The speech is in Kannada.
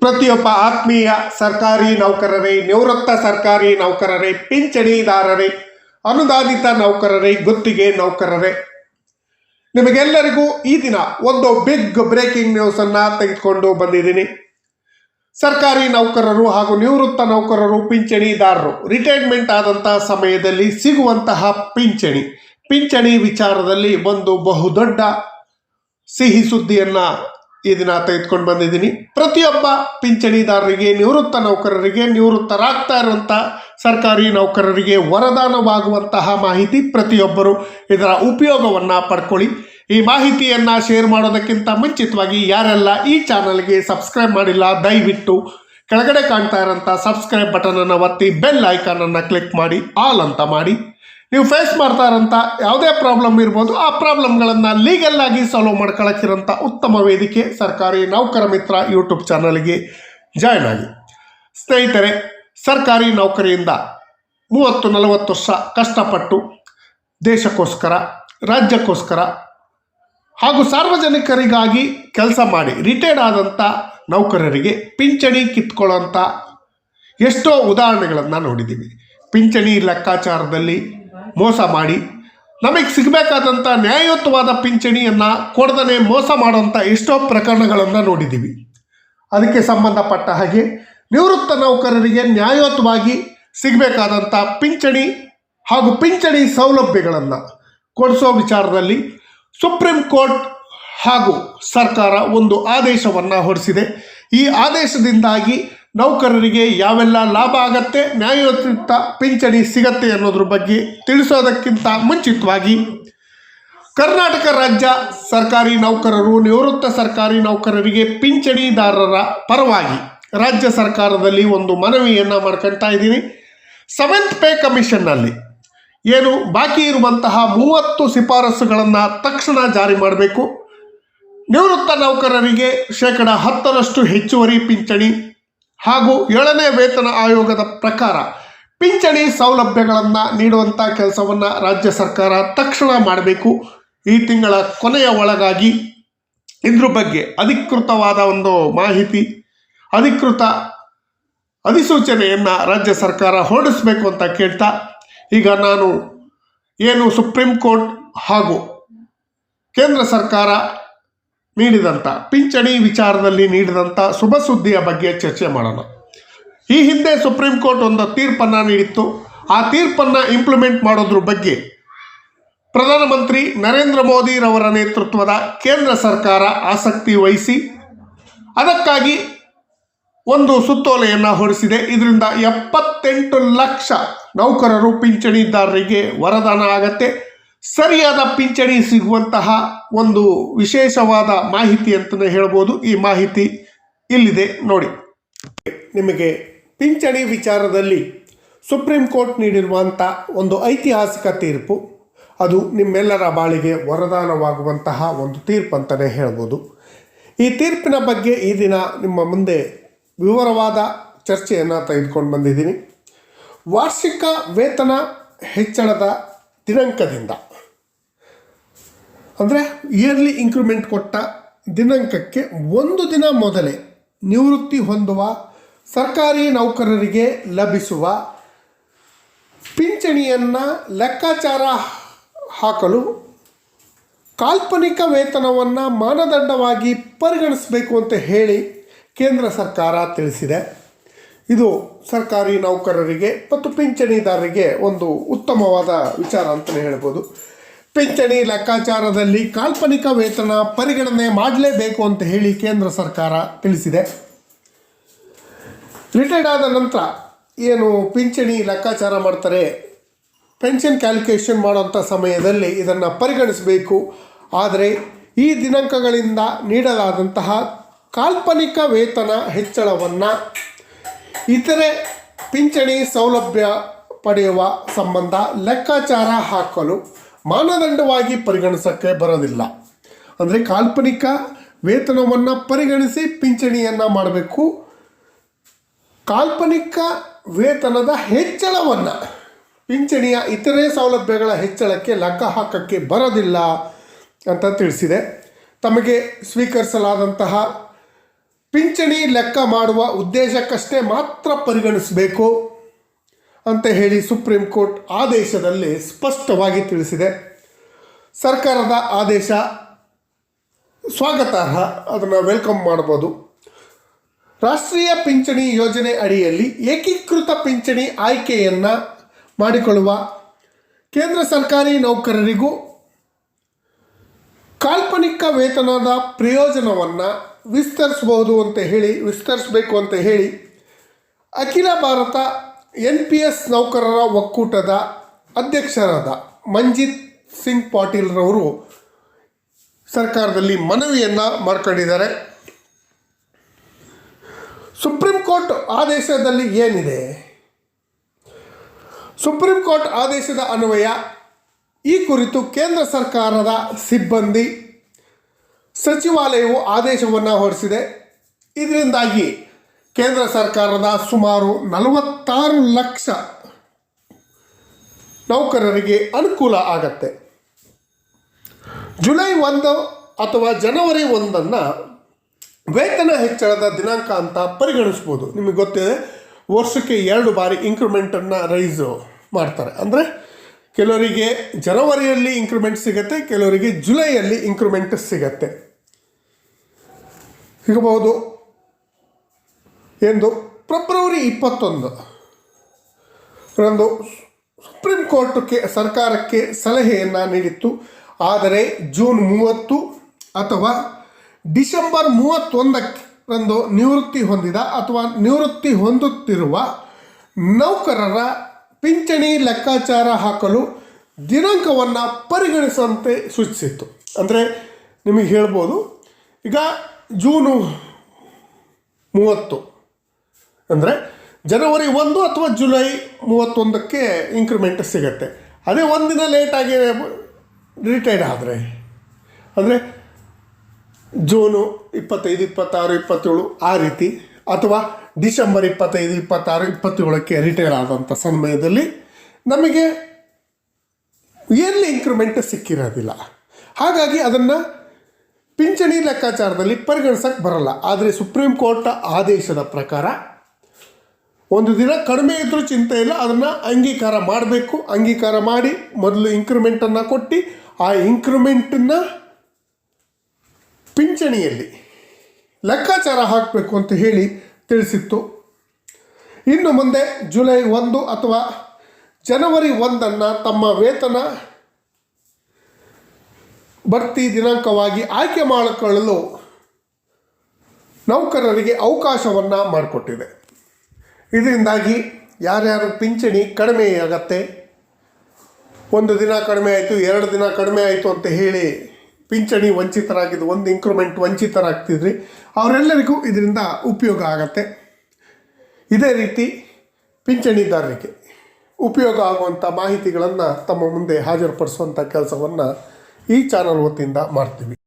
ಪ್ರತಿಯೊಬ್ಬ ಆತ್ಮೀಯ ಸರ್ಕಾರಿ ನೌಕರರೇ, ನಿವೃತ್ತ ಸರ್ಕಾರಿ ನೌಕರರೇ, ಪಿಂಚಣಿದಾರರೇ, ಅನುದಾನಿತ ನೌಕರರೇ, ಗುತ್ತಿಗೆ ನೌಕರರೇ. ನಿಮಗೆಲ್ಲರಿಗೂ ಈ ದಿನ ಒಂದು ಬಿಗ್ ಬ್ರೇಕಿಂಗ್ ನ್ಯೂಸ್ ಅನ್ನ ತೆಗೆದುಕೊಂಡು ಬಂದಿದ್ದೀನಿ. ಸರ್ಕಾರಿ ನೌಕರರು ಹಾಗೂ ನಿವೃತ್ತ ನೌಕರರು, ಪಿಂಚಣಿದಾರರು ರಿಟೈರ್ಮೆಂಟ್ ಆದಂತಹ ಸಮಯದಲ್ಲಿ ಸಿಗುವಂತಹ ಪಿಂಚಣಿ. ಪಿಂಚಣಿ ವಿಚಾರದಲ್ಲಿ ಒಂದು ಬಹುದೊಡ್ಡ ಸಿಹಿ ಸುದ್ದಿಯನ್ನ ಈ ದಿನ ತೆಗೆದುಕೊಂಡು ಬಂದಿದ್ದೀನಿ. ಪ್ರತಿಯೊಬ್ಬ ಪಿಂಚಣಿದಾರರಿಗೆ, ನಿವೃತ್ತ ನೌಕರರಿಗೆ ನಿವೃತ್ತರಾಗ್ತಾ ಇರುವಂಥ ಸರ್ಕಾರಿ ನೌಕರರಿಗೆ ವರದಾನವಾಗುವಂತಹ ಮಾಹಿತಿ ಪ್ರತಿಯೊಬ್ಬರು ಇದರ ಉಪಯೋಗವನ್ನು ಪಡ್ಕೊಳ್ಳಿ. ಈ ಮಾಹಿತಿಯನ್ನು ಶೇರ್ ಮಾಡೋದಕ್ಕಿಂತ ಮುಂಚಿತವಾಗಿ ಯಾರೆಲ್ಲ ಈ ಚಾನಲ್ಗೆ ಸಬ್ಸ್ಕ್ರೈಬ್ ಮಾಡಿಲ್ಲ, ದಯವಿಟ್ಟು ಕೆಳಗಡೆ ಕಾಣ್ತಾ ಇರೋಂಥ ಸಬ್ಸ್ಕ್ರೈಬ್ ಬಟನನ್ನು ಒತ್ತಿ ಬೆಲ್ ಐಕಾನನ್ನು ಕ್ಲಿಕ್ ಮಾಡಿ, ಆಲ್ ಅಂತ ಮಾಡಿ. ನೀವು ಫೇಸ್ ಮಾಡ್ತಾ ಇರೋಂಥ ಯಾವುದೇ ಪ್ರಾಬ್ಲಮ್ ಇರ್ಬೋದು, ಆ ಪ್ರಾಬ್ಲಮ್ಗಳನ್ನು ಲೀಗಲ್ ಆಗಿ ಸಾಲ್ವ್ ಮಾಡ್ಕೊಳಕ್ಕಿರೋಂಥ ಉತ್ತಮ ವೇದಿಕೆ ಸರ್ಕಾರಿ ನೌಕರ ಮಿತ್ರ ಯೂಟ್ಯೂಬ್ ಚಾನಲ್ಗೆ ಜಾಯ್ನ್ ಆಗಿ. ಸ್ನೇಹಿತರೆ, ಸರ್ಕಾರಿ ನೌಕರಿಯಿಂದ ಮೂವತ್ತು, ನಲವತ್ತು ವರ್ಷ ಕಷ್ಟಪಟ್ಟು ದೇಶಕ್ಕೋಸ್ಕರ, ರಾಜ್ಯಕ್ಕೋಸ್ಕರ ಹಾಗೂ ಸಾರ್ವಜನಿಕರಿಗಾಗಿ ಕೆಲಸ ಮಾಡಿ ರಿಟೈರ್ಡ್ ಆದಂಥ ನೌಕರರಿಗೆ ಪಿಂಚಣಿ ಕಿತ್ಕೊಳ್ಳೋಂಥ ಎಷ್ಟೋ ಉದಾಹರಣೆಗಳನ್ನು ನೋಡಿದ್ದೀವಿ. ಪಿಂಚಣಿ ಲೆಕ್ಕಾಚಾರದಲ್ಲಿ ಮೋಸ ಮಾಡಿ. ನಮಗೆ ಸಿಗಬೇಕಾದಂಥ ನ್ಯಾಯಯುತವಾದ ಪಿಂಚಣಿಯನ್ನು ಕೊಡದನೆ ಮೋಸ ಮಾಡುವಂಥ ಎಷ್ಟೋ ಪ್ರಕರಣಗಳನ್ನು ನೋಡಿದ್ದೀವಿ ಅದಕ್ಕೆ ಸಂಬಂಧಪಟ್ಟ ಹಾಗೆ ನಿವೃತ್ತ ನೌಕರರಿಗೆ ನ್ಯಾಯಯುತವಾಗಿ ಸಿಗಬೇಕಾದಂಥ ಪಿಂಚಣಿ ಹಾಗೂ ಪಿಂಚಣಿ ಸೌಲಭ್ಯಗಳನ್ನು ಕೊಡಿಸೋ ವಿಚಾರದಲ್ಲಿ ಸುಪ್ರೀಂ ಕೋರ್ಟ್ ಹಾಗೂ ಸರ್ಕಾರ ಒಂದು ಆದೇಶವನ್ನು ಹೊರಡಿಸಿದೆ ಈ ಆದೇಶದಿಂದಾಗಿ ನೌಕರರಿಗೆ ಯಾವೆಲ್ಲ ಲಾಭ ಆಗತ್ತೆ ನ್ಯಾಯಯುತ ಪಿಂಚಣಿ ಸಿಗತ್ತೆ ಅನ್ನೋದ್ರ ಬಗ್ಗೆ ತಿಳಿಸೋದಕ್ಕಿಂತ ಮುಂಚಿತವಾಗಿ ಕರ್ನಾಟಕ ರಾಜ್ಯ ಸರ್ಕಾರಿ ನೌಕರರು ನಿವೃತ್ತ ಸರ್ಕಾರಿ ನೌಕರರಿಗೆ ಪಿಂಚಣಿದಾರರ ಪರವಾಗಿ ರಾಜ್ಯ ಸರ್ಕಾರದಲ್ಲಿ ಒಂದು ಮನವಿಯನ್ನು ಮಾಡ್ಕೊಳ್ತಾ ಇದ್ದೀನಿ. ಸೆವೆಂತ್ ಪೇ ಕಮಿಷನ್ನಲ್ಲಿ ಏನು ಬಾಕಿ ಇರುವಂತಹ ಮೂವತ್ತು ಶಿಫಾರಸುಗಳನ್ನು ತಕ್ಷಣ ಜಾರಿ ಮಾಡಬೇಕು. ನಿವೃತ್ತ ನೌಕರರಿಗೆ ಶೇಕಡ ಹತ್ತರಷ್ಟು ಹೆಚ್ಚುವರಿ ಪಿಂಚಣಿ ಹಾಗೂ ಏಳನೇ ವೇತನ ಆಯೋಗದ ಪ್ರಕಾರ ಪಿಂಚಣಿ ಸೌಲಭ್ಯಗಳನ್ನು ನೀಡುವಂಥ ಕೆಲಸವನ್ನು ರಾಜ್ಯ ಸರ್ಕಾರ ತಕ್ಷಣ ಮಾಡಬೇಕು. ಈ ತಿಂಗಳ ಕೊನೆಯ ಒಳಗಾಗಿ ಇದ್ರ ಬಗ್ಗೆ ಅಧಿಕೃತವಾದ ಒಂದು ಮಾಹಿತಿ, ಅಧಿಕೃತ ಅಧಿಸೂಚನೆಯನ್ನು ರಾಜ್ಯ ಸರ್ಕಾರ ಹೊರಡಿಸಬೇಕು ಅಂತ ಕೇಳ್ತಾ, ಈಗ ನಾನು ಏನು ಸುಪ್ರೀಂ ಕೋರ್ಟ್ ಹಾಗೂ ಕೇಂದ್ರ ಸರ್ಕಾರ ನೀಡಿದಂಥ ಪಿಂಚಣಿ ವಿಚಾರದಲ್ಲಿ ನೀಡಿದಂಥ ಶುಭ ಸುದ್ದಿಯ ಬಗ್ಗೆ ಚರ್ಚೆ ಮಾಡೋಣ. ಈ ಹಿಂದೆ ಸುಪ್ರೀಂ ಕೋರ್ಟ್ ಒಂದು ತೀರ್ಪನ್ನು ನೀಡಿತ್ತು. ಆ ತೀರ್ಪನ್ನು ಇಂಪ್ಲಿಮೆಂಟ್ ಮಾಡೋದ್ರ ಬಗ್ಗೆ ಪ್ರಧಾನಮಂತ್ರಿ ನರೇಂದ್ರ ಮೋದಿರವರ ನೇತೃತ್ವದ ಕೇಂದ್ರ ಸರ್ಕಾರ ಆಸಕ್ತಿ ವಹಿಸಿ, ಅದಕ್ಕಾಗಿ ಒಂದು ಸುತ್ತೋಲೆಯನ್ನು ಹೊರಿಸಿದೆ. ಇದರಿಂದ ಎಪ್ಪತ್ತೆಂಟು ಲಕ್ಷ ನೌಕರರು, ಪಿಂಚಣಿದಾರರಿಗೆ ವರದಾನ ಆಗತ್ತೆ. ಸರಿಯಾದ ಪಿಂಚಣಿ ಸಿಗುವಂತಹ ಒಂದು ವಿಶೇಷವಾದ ಮಾಹಿತಿ ಅಂತಲೇ ಹೇಳ್ಬೋದು. ಈ ಮಾಹಿತಿ ಇಲ್ಲಿದೆ ನೋಡಿ. ನಿಮಗೆ ಪಿಂಚಣಿ ವಿಚಾರದಲ್ಲಿ ಸುಪ್ರೀಂ ಕೋರ್ಟ್ ನೀಡಿರುವಂಥ ಒಂದು ಐತಿಹಾಸಿಕ ತೀರ್ಪು. ಅದು ನಿಮ್ಮೆಲ್ಲರ ಬಾಳಿಗೆ ವರದಾನವಾಗುವಂತಹ ಒಂದು ತೀರ್ಪು ಅಂತಲೇ ಹೇಳ್ಬೋದು. ಈ ತೀರ್ಪಿನ ಬಗ್ಗೆ ಈ ದಿನ ನಿಮ್ಮ ಮುಂದೆ ವಿವರವಾದ ಚರ್ಚೆಯನ್ನು ತೆಗೆದುಕೊಂಡು ಬಂದಿದ್ದೀನಿ. ವಾರ್ಷಿಕ ವೇತನ ಹೆಚ್ಚಳದ ದಿನಾಂಕದಿಂದ ಅಂದರೆ ಇಯರ್ಲಿ ಇನ್ಕ್ರಿಮೆಂಟ್ ಕೊಟ್ಟ ದಿನಾಂಕಕ್ಕೆ ಒಂದು ದಿನ ಮೊದಲೇ ನಿವೃತ್ತಿ ಹೊಂದುವ ಸರ್ಕಾರಿ ನೌಕರರಿಗೆ ಲಭಿಸುವ ಪಿಂಚಣಿಯನ್ನು ಲೆಕ್ಕಾಚಾರ ಹಾಕಲು ಕಾಲ್ಪನಿಕ ವೇತನವನ್ನು ಮಾನದಂಡವಾಗಿ ಪರಿಗಣಿಸಬೇಕು ಅಂತ ಹೇಳಿ ಕೇಂದ್ರ ಸರ್ಕಾರ ತಿಳಿಸಿದೆ. ಇದು ಸರ್ಕಾರಿ ನೌಕರರಿಗೆ ಮತ್ತು ಪಿಂಚಣಿದಾರರಿಗೆ ಒಂದು ಉತ್ತಮವಾದ ವಿಚಾರ ಅಂತಲೇ ಹೇಳ್ಬೋದು. ಪಿಂಚಣಿ ಲೆಕ್ಕಾಚಾರದಲ್ಲಿ ಕಾಲ್ಪನಿಕ ವೇತನ ಪರಿಗಣನೆ ಮಾಡಲೇಬೇಕು ಅಂತ ಹೇಳಿ ಕೇಂದ್ರ ಸರ್ಕಾರ ತಿಳಿಸಿದೆ. ರಿಟೈರ್ಡ್ ಆದ ನಂತರ ಏನು ಪಿಂಚಣಿ ಲೆಕ್ಕಾಚಾರ ಮಾಡ್ತಾರೆ? ಪೆನ್ಷನ್ ಕ್ಯಾಲ್ಕುಲೇಷನ್ ಮಾಡುವಂಥ ಸಮಯದಲ್ಲಿ ಇದನ್ನು ಪರಿಗಣಿಸಬೇಕು. ಆದರೆ ಈ ದಿನಾಂಕಗಳಿಂದ ನೀಡಲಾದಂತಹ ಕಾಲ್ಪನಿಕ ವೇತನ ಹೆಚ್ಚಳವನ್ನು ಇತರೆ ಪಿಂಚಣಿ ಸೌಲಭ್ಯ ಪಡೆಯುವ ಸಂಬಂಧ ಲೆಕ್ಕಾಚಾರ ಹಾಕಲು ಮಾನದಂಡವಾಗಿ ಪರಿಗಣಿಸೋಕ್ಕೆ ಬರೋದಿಲ್ಲ. ಅಂದರೆ ಕಾಲ್ಪನಿಕ ವೇತನವನ್ನು ಪರಿಗಣಿಸಿ ಪಿಂಚಣಿಯನ್ನು ಮಾಡಬೇಕು. ಕಾಲ್ಪನಿಕ ವೇತನದ ಹೆಚ್ಚಳವನ್ನು, ಪಿಂಚಣಿಯ ಇತರೆ ಸೌಲಭ್ಯಗಳ ಹೆಚ್ಚಳಕ್ಕೆ ಲೆಕ್ಕ ಹಾಕಕ್ಕೆ ಬರೋದಿಲ್ಲ ಅಂತ ತಿಳಿಸಿದೆ. ತಮಗೆ ಸ್ವೀಕರಿಸಲಾದಂತಹ ಪಿಂಚಣಿ ಲೆಕ್ಕ ಮಾಡುವ ಉದ್ದೇಶಕ್ಕಷ್ಟೇ ಮಾತ್ರ ಪರಿಗಣಿಸಬೇಕು. ಅಂತ ಹೇಳಿ ಸುಪ್ರೀಂ ಕೋರ್ಟ್ ಆದೇಶದಲ್ಲಿ ಸ್ಪಷ್ಟವಾಗಿ ತಿಳಿಸಿದೆ. ಸರ್ಕಾರದ ಆದೇಶ ಸ್ವಾಗತಾರ್ಹ. ಅದನ್ನು ವೆಲ್ಕಮ್ ಮಾಡ್ಬೋದು. ರಾಷ್ಟ್ರೀಯ ಪಿಂಚಣಿ ಯೋಜನೆ ಅಡಿಯಲ್ಲಿ ಏಕೀಕೃತ ಪಿಂಚಣಿ ಆಯ್ಕೆಯನ್ನು ಮಾಡಿಕೊಳ್ಳುವ ಕೇಂದ್ರ ಸರ್ಕಾರಿ ನೌಕರರಿಗೂ ಕಾಲ್ಪನಿಕ ವೇತನದ ಪ್ರಯೋಜನವನ್ನು ವಿಸ್ತರಿಸಬಹುದು ಅಂತ ಹೇಳಿ, ವಿಸ್ತರಿಸಬೇಕು ಅಂತ ಹೇಳಿ ಅಖಿಲ ಭಾರತ ಎನ್ ಪಿ ಎಸ್ ನೌಕರರ ಒಕ್ಕೂಟದ ಅಧ್ಯಕ್ಷರಾದ ಮಂಜಿತ್ ಸಿಂಗ್ ಪಾಟೀಲ್ರವರು ಸರ್ಕಾರದಲ್ಲಿ ಮನವಿಯನ್ನು ಮಾಡ್ಕೊಂಡಿದ್ದಾರೆ. ಸುಪ್ರೀಂ ಕೋರ್ಟ್ ಆದೇಶದಲ್ಲಿ ಏನಿದೆ? ಸುಪ್ರೀಂ ಕೋರ್ಟ್ ಆದೇಶದ ಅನ್ವಯ ಈ ಕುರಿತು ಕೇಂದ್ರ ಸರ್ಕಾರದ ಸಿಬ್ಬಂದಿ ಸಚಿವಾಲಯವು ಆದೇಶವನ್ನು ಹೊರಡಿಸಿದೆ. ಇದರಿಂದಾಗಿ ಕೇಂದ್ರ ಸರ್ಕಾರದ ಸುಮಾರು ನಲವತ್ತಾರು ಲಕ್ಷ ನೌಕರರಿಗೆ ಅನುಕೂಲ ಆಗತ್ತೆ. ಜುಲೈ ಒಂದು ಅಥವಾ ಜನವರಿ ಒಂದನ್ನು ವೇತನ ಹೆಚ್ಚಳದ ದಿನಾಂಕ ಅಂತ ಪರಿಗಣಿಸ್ಬೋದು. ನಿಮಗೆ ಗೊತ್ತಿದೆ, ವರ್ಷಕ್ಕೆ ಎರಡು ಬಾರಿ ಇಂಕ್ರಿಮೆಂಟನ್ನು ರೈಸು ಮಾಡ್ತಾರೆ. ಅಂದರೆ ಕೆಲವರಿಗೆ ಜನವರಿಯಲ್ಲಿ ಇಂಕ್ರಿಮೆಂಟ್ ಸಿಗುತ್ತೆ, ಕೆಲವರಿಗೆ ಜುಲೈಯಲ್ಲಿ ಇಂಕ್ರಿಮೆಂಟ್ ಸಿಗತ್ತೆ. ಸಿಗಬಹುದು ಎಂದು ಫೆಬ್ರವರಿ ಇಪ್ಪತ್ತೊಂದು ರಂದು ಸುಪ್ರೀಂ ಕೋರ್ಟ್ಗೆ ಸರ್ಕಾರಕ್ಕೆ ಸಲಹೆಯನ್ನು ನೀಡಿತ್ತು. ಆದರೆ ಜೂನ್ ಮೂವತ್ತು ಅಥವಾ ಡಿಸೆಂಬರ್ ಮೂವತ್ತೊಂದರಂದು ನಿವೃತ್ತಿ ಹೊಂದಿದ ಅಥವಾ ನಿವೃತ್ತಿ ಹೊಂದುತ್ತಿರುವ ನೌಕರರ ಪಿಂಚಣಿ ಲೆಕ್ಕಾಚಾರ ಹಾಕಲು ದಿನಾಂಕವನ್ನು ಪರಿಗಣಿಸುವಂತೆ ಸೂಚಿಸಿತ್ತು. ಅಂದರೆ ನಿಮಗೆ ಹೇಳ್ಬೋದು, ಈಗ ಜೂನು ಮೂವತ್ತು ಅಂದರೆ ಜನವರಿ ಒಂದು ಅಥವಾ ಜುಲೈ ಮೂವತ್ತೊಂದಕ್ಕೆ ಇಂಕ್ರಿಮೆಂಟ್ ಸಿಗುತ್ತೆ. ಅದೇ ಒಂದಿನ ಲೇಟಾಗಿ ರಿಟೈರ್ಡ್ ಆದರೆ. ಅಂದರೆ ಜೂನು ಇಪ್ಪತ್ತೈದು, ಇಪ್ಪತ್ತಾರು, ಇಪ್ಪತ್ತೇಳು ಆ ರೀತಿ ಅಥವಾ ಡಿಸೆಂಬರ್ ಇಪ್ಪತ್ತೈದು, ಇಪ್ಪತ್ತಾರು, ಇಪ್ಪತ್ತೇಳಕ್ಕೆ ರಿಟೈರ್ ಆದಂಥ ಸಮಯದಲ್ಲಿ ನಮಗೆ ಎಲ್ಲಿ ಇಂಕ್ರಿಮೆಂಟ್ ಸಿಕ್ಕಿರೋದಿಲ್ಲ. ಹಾಗಾಗಿ ಅದನ್ನು ಪಿಂಚಣಿ ಲೆಕ್ಕಾಚಾರದಲ್ಲಿ ಪರಿಗಣಿಸೋಕ್ಕೆ ಬರಲ್ಲ. ಆದರೆ ಸುಪ್ರೀಂ ಕೋರ್ಟ್ ಆದೇಶದ ಪ್ರಕಾರ ಒಂದು ದಿನ ಕಡಿಮೆ ಇದ್ದರೂ ಚಿಂತೆ ಇಲ್ಲ, ಅದನ್ನು ಅಂಗೀಕಾರ ಮಾಡಬೇಕು. ಅಂಗೀಕಾರ ಮಾಡಿ ಮೊದಲು ಇಂಕ್ರಿಮೆಂಟನ್ನು ಕೊಟ್ಟು, ಆ ಇಂಕ್ರಿಮೆಂಟನ್ನು ಪಿಂಚಣಿಯಲ್ಲಿ ಲೆಕ್ಕಾಚಾರ ಹಾಕಬೇಕು ಅಂತ ಹೇಳಿ ತಿಳಿಸಿತ್ತು. ಇನ್ನು ಮುಂದೆ ಜುಲೈ ಒಂದು ಅಥವಾ ಜನವರಿ ಒಂದನ್ನು ತಮ್ಮ ವೇತನ ಬಡ್ತಿ ದಿನಾಂಕವಾಗಿ ಆಯ್ಕೆ ಮಾಡಿಕೊಳ್ಳಲು ನೌಕರರಿಗೆ ಅವಕಾಶವನ್ನು ಮಾಡಿಕೊಟ್ಟಿದೆ. ಇದರಿಂದಾಗಿ ಯಾರ್ಯಾರು ಪಿಂಚಣಿ ಕಡಿಮೆ ಆಗತ್ತೆ, ಒಂದು ದಿನ ಕಡಿಮೆ ಆಯಿತು, ಎರಡು ದಿನ ಕಡಿಮೆ ಆಯಿತು ಅಂತ ಹೇಳಿ ಪಿಂಚಣಿ ವಂಚಿತರಾಗಿದ್ದು, ಒಂದು ಇಂಕ್ರಿಮೆಂಟ್ ವಂಚಿತರಾಗ್ತಿದ್ರಿ, ಅವರೆಲ್ಲರಿಗೂ ಇದರಿಂದ ಉಪಯೋಗ ಆಗತ್ತೆ. ಇದೇ ರೀತಿ ಪಿಂಚಣಿದಾರರಿಗೆ ಉಪಯೋಗ ಆಗುವಂಥ ಮಾಹಿತಿಗಳನ್ನು ತಮ್ಮ ಮುಂದೆ ಹಾಜರುಪಡಿಸುವಂಥ ಕೆಲಸವನ್ನು ಈ ಚಾನಲ್ ವತಿಯಿಂದ ಮಾಡ್ತೀವಿ.